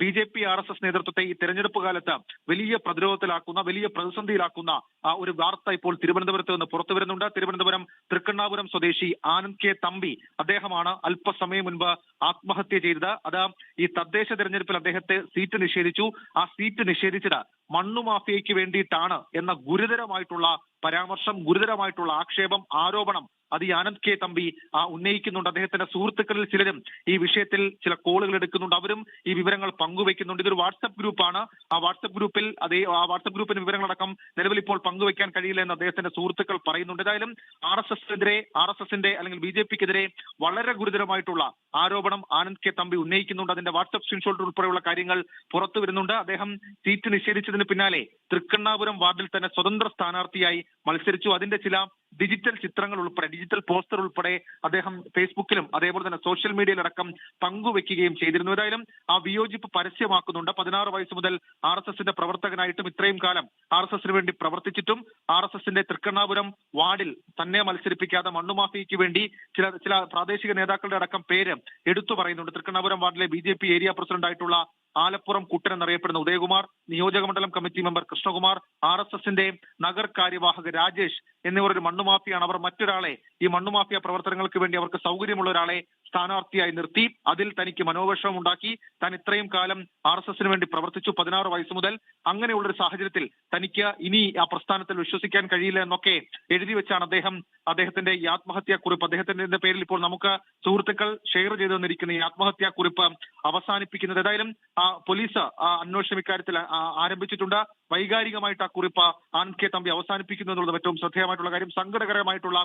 B J P R S S നേതൃത്വത്തെ ഈ തെരഞ്ഞെടുപ്പ് കാലത്ത് വലിയ പ്രതിരോധത്തിലാക്കുന്ന വലിയ പ്രതിസന്ധിയിലാക്കുന്ന ഒരു വാർത്ത ഇപ്പോൾ തിരുവനന്തപുരത്ത് നിന്ന് പുറത്തു വരുന്നുണ്ട്. തിരുവനന്തപുരം തൃക്കണ്ണാപുരം സ്വദേശി ആനന്ദ് കെ തമ്പി അദ്ദേഹമാണ് അല്പസമയം മുൻപ് ആത്മഹത്യ ചെയ്തത്. അത് ഈ തദ്ദേശ തെരഞ്ഞെടുപ്പിൽ അദ്ദേഹത്തെ സീറ്റ് നിഷേധിച്ചു. ആ സീറ്റ് നിഷേധിച്ചത് മണ്ണു മാഫിയയ്ക്ക് വേണ്ടിയിട്ടാണ് എന്ന ഗുരുതരമായിട്ടുള്ള പരാമർശം ഗുരുതരമായിട്ടുള്ള ആക്ഷേപം ആരോപണം അത് ഈ ആനന്ദ് കെ തമ്പി ആ, ഉന്നയിക്കുന്നുണ്ട്. അദ്ദേഹത്തിന്റെ സുഹൃത്തുക്കളിൽ ചിലരും ഈ വിഷയത്തിൽ ചില കോളുകൾ എടുക്കുന്നുണ്ട്. അവരും ഈ വിവരങ്ങൾ പങ്കുവെക്കുന്നുണ്ട്. ഇതൊരു വാട്സപ്പ് ഗ്രൂപ്പാണ്. ആ വാട്സപ്പ് ഗ്രൂപ്പിൽ അതേ ആ വാട്സപ്പ് ഗ്രൂപ്പിന് വിവരങ്ങളടക്കം നിലവിൽ ഇപ്പോൾ പങ്കുവെക്കാൻ കഴിയില്ല എന്ന് അദ്ദേഹത്തിന്റെ സുഹൃത്തുക്കൾ പറയുന്നുണ്ട്. ഏതായാലും ആർ എസ് എസിനെതിരെ ആർ എസ് എസിന്റെ അല്ലെങ്കിൽ ബി ജെ പിക്കെതിരെ വളരെ ഗുരുതരമായിട്ടുള്ള ആരോപണം ആനന്ദ് കെ തമ്പി ഉന്നയിക്കുന്നുണ്ട്. അതിന്റെ വാട്സപ്പ് സ്ക്രീൻഷോട്ട് ഉൾപ്പെടെയുള്ള കാര്യങ്ങൾ പുറത്തു വരുന്നുണ്ട്. അദ്ദേഹം സീറ്റ് നിഷേധിച്ചതിന് പിന്നാലെ തൃക്കണ്ണാപുരം വാർഡിൽ തന്നെ സ്വതന്ത്ര സ്ഥാനാർത്ഥിയായി മത്സരിച്ചു. അതിന്റെ ചില ഡിജിറ്റൽ ചിത്രങ്ങൾ ഉൾപ്പെടെ ഡിജിറ്റൽ പോസ്റ്റർ ഉൾപ്പെടെ അദ്ദേഹം ഫേസ്ബുക്കിലും അതേപോലെ തന്നെ സോഷ്യൽ മീഡിയയിലടക്കം പങ്കുവെക്കുകയും ചെയ്തിരുന്നു. ഏതായാലും ആ വിയോജിപ്പ് പരസ്യമാക്കുന്നുണ്ട്. പതിനാറ് വയസ്സ് മുതൽ ആർ എസ് എസിന്റെ പ്രവർത്തകനായിട്ടും ഇത്രയും കാലം ആർ എസ് എസിന് വേണ്ടി പ്രവർത്തിച്ചിട്ടും ആർ എസ് എസിന്റെ തൃക്കണ്ണാപുരം വാർഡിൽ തന്നെ മത്സരിപ്പിക്കാതെ മണ്ണുമാഫിക്ക് വേണ്ടി ചില ചില പ്രാദേശിക നേതാക്കളുടെ അടക്കം പേര് എടുത്തു പറയുന്നുണ്ട്. തൃക്കണ്ണാപുരം വാർഡിലെ ബി ഏരിയ പ്രസിഡന്റ് ആയിട്ടുള്ള ആലപ്പുറം കുട്ടൻ എന്നറിയപ്പെടുന്ന ഉദയകുമാർ നിയോജകമണ്ഡലം committee member Krishnakumar R S എസിന്റെ നഗർ കാര്യവാഹക രാജേഷ് എന്നിവർ ഒരു മണ്ണുമാഫിയാണ്. അവർ മറ്റൊരാളെ ഈ മണ്ണുമാഫിയ പ്രവർത്തനങ്ങൾക്ക് വേണ്ടി അവർക്ക് സൗകര്യമുള്ള ഒരാളെ സ്ഥാനാർത്ഥിയായി നിർത്തി. അതിൽ തനിക്ക് മനോവിഷമം ഉണ്ടാക്കി. താൻ ഇത്രയും കാലം ആർ എസ് എസിന് വേണ്ടി പ്രവർത്തിച്ചു. പതിനാറ് വയസ്സ് മുതൽ അങ്ങനെയുള്ള ഒരു സാഹചര്യത്തിൽ തനിക്ക് ഇനി ആ പ്രസ്ഥാനത്തിൽ വിശ്വസിക്കാൻ കഴിയില്ല എന്നൊക്കെ എഴുതി വെച്ചാണ് അദ്ദേഹം അദ്ദേഹത്തിന്റെ ഈ ആത്മഹത്യാ കുറിപ്പ് അദ്ദേഹത്തിന്റെ പേരിൽ ഇപ്പോൾ നമുക്ക് സുഹൃത്തുക്കൾ ഷെയർ ചെയ്തു തന്നിരിക്കുന്ന ഈ ആത്മഹത്യാ കുറിപ്പ് അവസാനിപ്പിക്കുന്നത്. ഏതായാലും ആ പോലീസ് അന്വേഷണം ഇക്കാര്യത്തിൽ ആരംഭിച്ചിട്ടുണ്ട്. വൈകാരികമായിട്ട് ആ കുറിപ്പ് ആനന്ദ് കെ തമ്പി അവസാനിപ്പിക്കുന്നു എന്നുള്ളത് ഏറ്റവും ശ്രദ്ധേയമായിട്ടുള്ള കാര്യം സങ്കടകരമായിട്ടുള്ള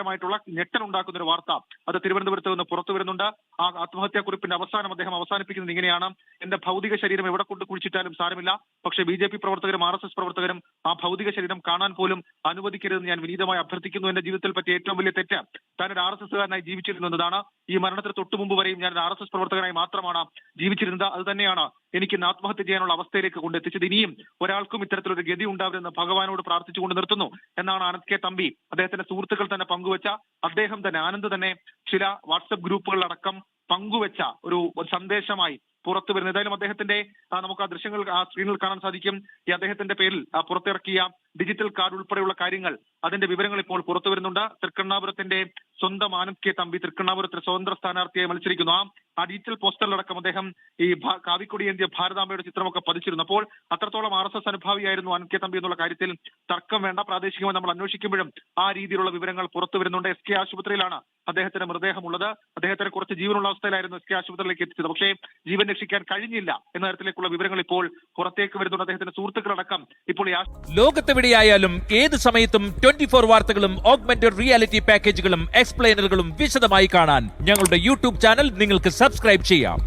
ദുഃഖകരമായിട്ടുള്ള ഞെട്ടലുണ്ടാക്കുന്ന ഒരു വാർത്ത അത് തിരുവനന്തപുരത്ത് നിന്ന് പുറത്തു വരുന്നുണ്ട്. ആ ആത്മഹത്യാ കുറിപ്പിന്റെ അവസാനം അദ്ദേഹം അവസാനിപ്പിക്കുന്നത് ഇങ്ങനെയാണ്. എന്റെ ഭൗതിക ശരീരം എവിടെ കൊണ്ട് കുഴിച്ചിട്ടാലും സാരമില്ല. പക്ഷേ ബി ജെ പി പ്രവർത്തകരും ആർ എസ് എസ് പ്രവർത്തകരും ആ ഭൗതിക ശരീരം കാണാൻ പോലും അനുവദിക്കരുതെന്ന് ഞാൻ വിനീതമായി അഭ്യർത്ഥിക്കുന്നു. എന്റെ ജീവിതത്തിൽ പറ്റിയ ഏറ്റവും വലിയ തെറ്റ് താൻ ഒരു ആർ എസ് എസ്സുകാരനായി ജീവിച്ചിരുന്നു എന്നതാണ്. ഈ മരണത്തിന് തൊട്ടു മുമ്പ് വരെയും ഞാൻ ആർ എസ് എസ് പ്രവർത്തകനായി മാത്രമാണ് ജീവിച്ചിരുന്നത്. അത് തന്നെയാണ് എനിക്ക് ഇന്ന് ആത്മഹത്യ ചെയ്യാനുള്ള അവസ്ഥയിലേക്ക് കൊണ്ടെത്തിച്ചത് ഇനിയും ഒരാൾക്കും ഇത്തരത്തിലൊരു ഗതി ഉണ്ടാവരുതെന്ന് ഭഗവാനോട് പ്രാർത്ഥിച്ചുകൊണ്ട് നിർത്തുന്നു. എന്നാണ് ആനന്ദ് കെ തമ്പി. അദ്ദേഹത്തിന്റെ സുഹൃത്തുക്കൾ തന്നെ പങ്കുവച്ച അദ്ദേഹം തന്നെ ആനന്ദ് തന്നെ ചില വാട്സപ്പ് ഗ്രൂപ്പുകളിലടക്കം പങ്കുവച്ച ഒരു സന്ദേശമായി പുറത്തു വരുന്നത് ഏതായാലും അദ്ദേഹത്തിന്റെ നമുക്ക് ആ ദൃശ്യങ്ങൾ ആ സ്ക്രീനിൽ കാണാൻ സാധിക്കും. ഈ അദ്ദേഹത്തിന്റെ പേരിൽ പുറത്തിറക്കിയ ഡിജിറ്റൽ കാർഡ് ഉൾപ്പെടെയുള്ള കാര്യങ്ങൾ അതിന്റെ വിവരങ്ങൾ ഇപ്പോൾ പുറത്തു വരുന്നുണ്ട്. തൃക്കണ്ണാപുരത്തിന്റെ സ്വന്തം ആനന്ദ് കെ തമ്പി തൃക്കണ്ണാപുരത്തിന് സ്വതന്ത്ര സ്ഥാനാർത്ഥിയായി മത്സരിക്കുന്നു. ആ ഡിജിറ്റൽ പോസ്റ്ററിലടക്കം അദ്ദേഹം ഈ കാവിക്കൊടി എന്തിയ ഭാരതാംബയുടെ ചിത്രമൊക്കെ പതിച്ചിരുന്നു. അപ്പോൾ അത്രത്തോളം ആർ എസ് എസ് അനുഭാവിയായിരുന്നു ആനന്ദ് കെ തമ്പി എന്നുള്ള കാര്യത്തിൽ തർക്കം വേണ്ട. പ്രാദേശികമായി നമ്മൾ അന്വേഷിക്കുമ്പോഴും ആ രീതിയിലുള്ള വിവരങ്ങൾ പുറത്തു വരുന്നുണ്ട്. എസ് കെ ആശുപത്രിയിലാണ് അദ്ദേഹത്തിന്റെ മൃതദേഹമുള്ളത് അദ്ദേഹത്തിന് കുറച്ച് ജീവനുള്ള അവസ്ഥയിലായിരുന്നു എസ് കെ ആശുപത്രിയിലേക്ക് എത്തിച്ചത്. പക്ഷേ ജീവൻ രക്ഷിക്കാൻ കഴിഞ്ഞില്ല എന്ന തരത്തിലേക്കുള്ള വിവരങ്ങൾ ഇപ്പോൾ പുറത്തേക്ക് വരുന്നുണ്ട്. അദ്ദേഹത്തിന്റെ സുഹൃത്തുക്കളടക്കം ഇപ്പോൾ ലോകത്തെവിടെയായാലും ഏത് സമയത്തും ട്വന്റി ഫോർ വാർത്തകളും ഓഗ്മെന്റഡ് റിയാലിറ്റി പാക്കേജുകളും എക്സ്പ്ലെയിനറുകളും വിശദമായി കാണാൻ ഞങ്ങളുടെ യൂട്യൂബ് ചാനൽ നിങ്ങൾക്ക് സബ്സ്ക്രൈബ് ചെയ്യാം.